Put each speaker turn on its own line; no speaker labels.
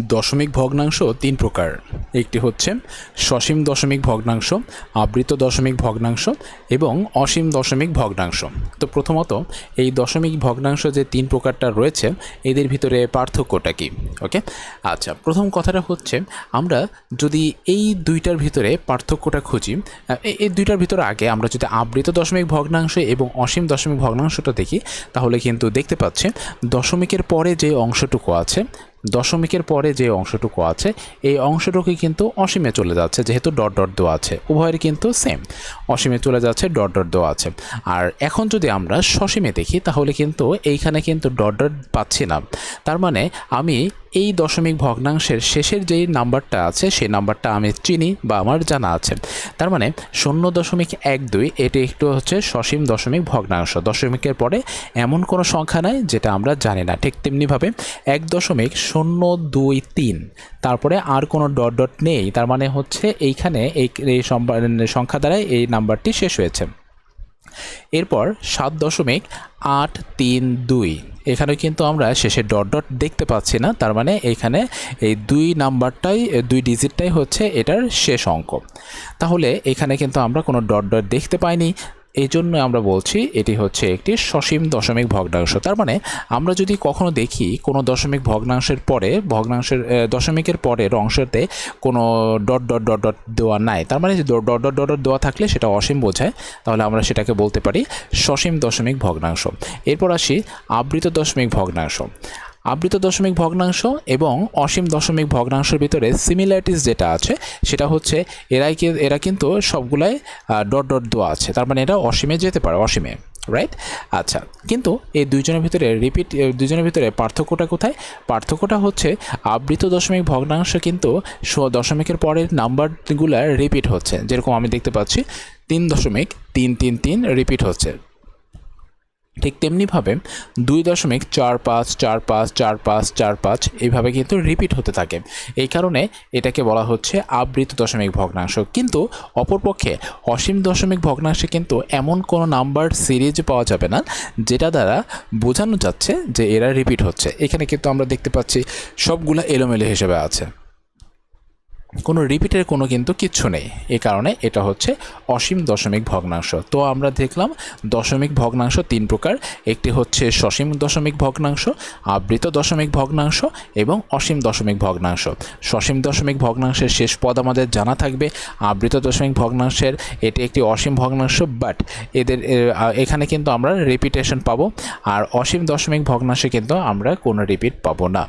দশমিক ভগ্নাংশ তিন প্রকার। একটি হচ্ছে সসীম দশমিক ভগ্নাংশ, আবৃত দশমিক ভগ্নাংশ এবং অসীম দশমিক ভগ্নাংশ। তো প্রথমত, এই দশমিক ভগ্নাংশ যে তিন প্রকারটা রয়েছে, এদের ভিতরে পার্থক্যটা কি? ওকে? আচ্ছা প্রথম কথাটা হচ্ছে, আমরা যদি এই দুইটার ভিতরে পার্থক্যটা খুঁজি এই- দুইটার ভিতরে আগে আমরা যদি আবৃত দশমিক ভগ্নাংশ এবং অসীম দশমিক ভগ্নাংশটা দেখি, তাহলে কিন্তু দেখতে পাচ্ছি দশমিকের পরে যে অংশটুকু আছে দশমিকের পরে যে অংশটুকু আছে, এই অংশটুকু কিন্তু অসীমে চলে যাচ্ছে, যেহেতু ডট ডট দেওয়া আছে। উভয়ের কিন্তু সেম অসীমে চলে যাচ্ছে, ডট ডট দেওয়া আছে। আর এখন যদি আমরা সসীমে দেখি, তাহলে কিন্তু এইখানে কিন্তু ডট ডট পাচ্ছি না। তার মানে আমি এই দশমিক ভগ্নাংশের শেষের যেই নাম্বারটা আছে, সেই নাম্বারটা আমি চিনি বা আমার জানা আছে। তার মানে শূন্য দশমিক এক দুই, এটি একটু হচ্ছে সসীম দশমিক ভগ্নাংশ। দশমিকের পরে এমন কোনো সংখ্যা নাই, যেটা আমরা জানি না। ঠিক তেমনিভাবে এক দশমিক শূন্য দুই তিন। তারপরে আর কোনো ডট ডট নেই। তার মানে হচ্ছে এইখানে এই সংখ্যা দ্বারাই এই নাম্বারটি শেষ হয়েছে। এরপর সাত দশমিক আট তিন দুই। এখানে কিন্তু আমরা শেষে ডট ডট দেখতে পাচ্ছি না। তার মানে এখানে এই দুই নাম্বারটাই, দুই ডিজিটটাই হচ্ছে এটার শেষ অঙ্ক। তাহলে এখানে কিন্তু আমরা কোনো ডট ডট দেখতে পাইনি। এই জন্য আমরা বলছি এটি হচ্ছে একটি সসীম দশমিক ভগ্নাংশ। তার মানে আমরা যদি কখনো দেখি কোনো দশমিক ভগ্নাংশের পরে, ভগ্নাংশের দশমিকের পরের অংশতে কোনো ডট ডট ডট ডট দেওয়া নাই, তার মানে ডট ডট ডট ডট দেওয়া থাকলে সেটা অসীম বোঝায়, তাহলে আমরা সেটাকে বলতে পারি সসীম দশমিক ভগ্নাংশ। এরপর আসি আবৃত দশমিক ভগ্নাংশ। আবৃত দশমিক ভগ্নাংশ এবং অসীম দশমিক ভগ্নাংশের ভিতরে সিমিলারিটিস যেটা আছে, সেটা হচ্ছে এরাই এরা কিন্তু সবগুলাই ডট ডট দেওয়া আছে। তার মানে এটা অসীমে যেতে পারে, অসীমে রাইট আচ্ছা কিন্তু এই দুইজনের ভিতরে রিপিট দুইজনের ভিতরে পার্থক্যটা কোথায়? পার্থক্যটা হচ্ছে আবৃত দশমিক ভগ্নাংশ কিন্তু দশমিকের পরের নাম্বারগুলো রিপিট হচ্ছে। যেরকম আমি দেখতে পাচ্ছি, তিন দশমিক তিন তিন তিন রিপিট হচ্ছে। ঠিক তেমনিভাবে দুই দশমিক চার পাঁচ চার পাঁচ চার পাঁচ চার পাঁচ এইভাবে কিন্তু রিপিট হতে থাকে। এই কারণে এটাকে বলা হচ্ছে আবৃত দশমিক ভগ্নাংশ। কিন্তু অপরপক্ষে অসীম দশমিক ভগ্নাংশে কিন্তু এমন কোনো নাম্বার সিরিজ পাওয়া যাবে না, যেটা দ্বারা বোঝানো যাচ্ছে যে এরা রিপিট হচ্ছে। এখানে কিন্তু আমরা দেখতে পাচ্ছি সবগুলা এলোমেলো হিসেবে আছে। কোনো রিপিটের কোনো কিন্তু কিচ্ছু নেই। এ কারণে এটা হচ্ছে অসীম দশমিক ভগ্নাংশ। তো আমরা দেখলাম দশমিক ভগ্নাংশ তিন প্রকার। একটি হচ্ছে সসীম দশমিক ভগ্নাংশ, আবৃত দশমিক ভগ্নাংশ এবং অসীম দশমিক ভগ্নাংশ। সসীম দশমিক ভগ্নাংশের শেষ পদ আমাদের জানা থাকবে। আবৃত দশমিক ভগ্নাংশের এটি একটি অসীম ভগ্নাংশ বাট এদের এখানে কিন্তু আমরা রিপিটেশন পাবো। আর অসীম দশমিক ভগ্নাংশে কিন্তু আমরা কোনো রিপিট পাবো না।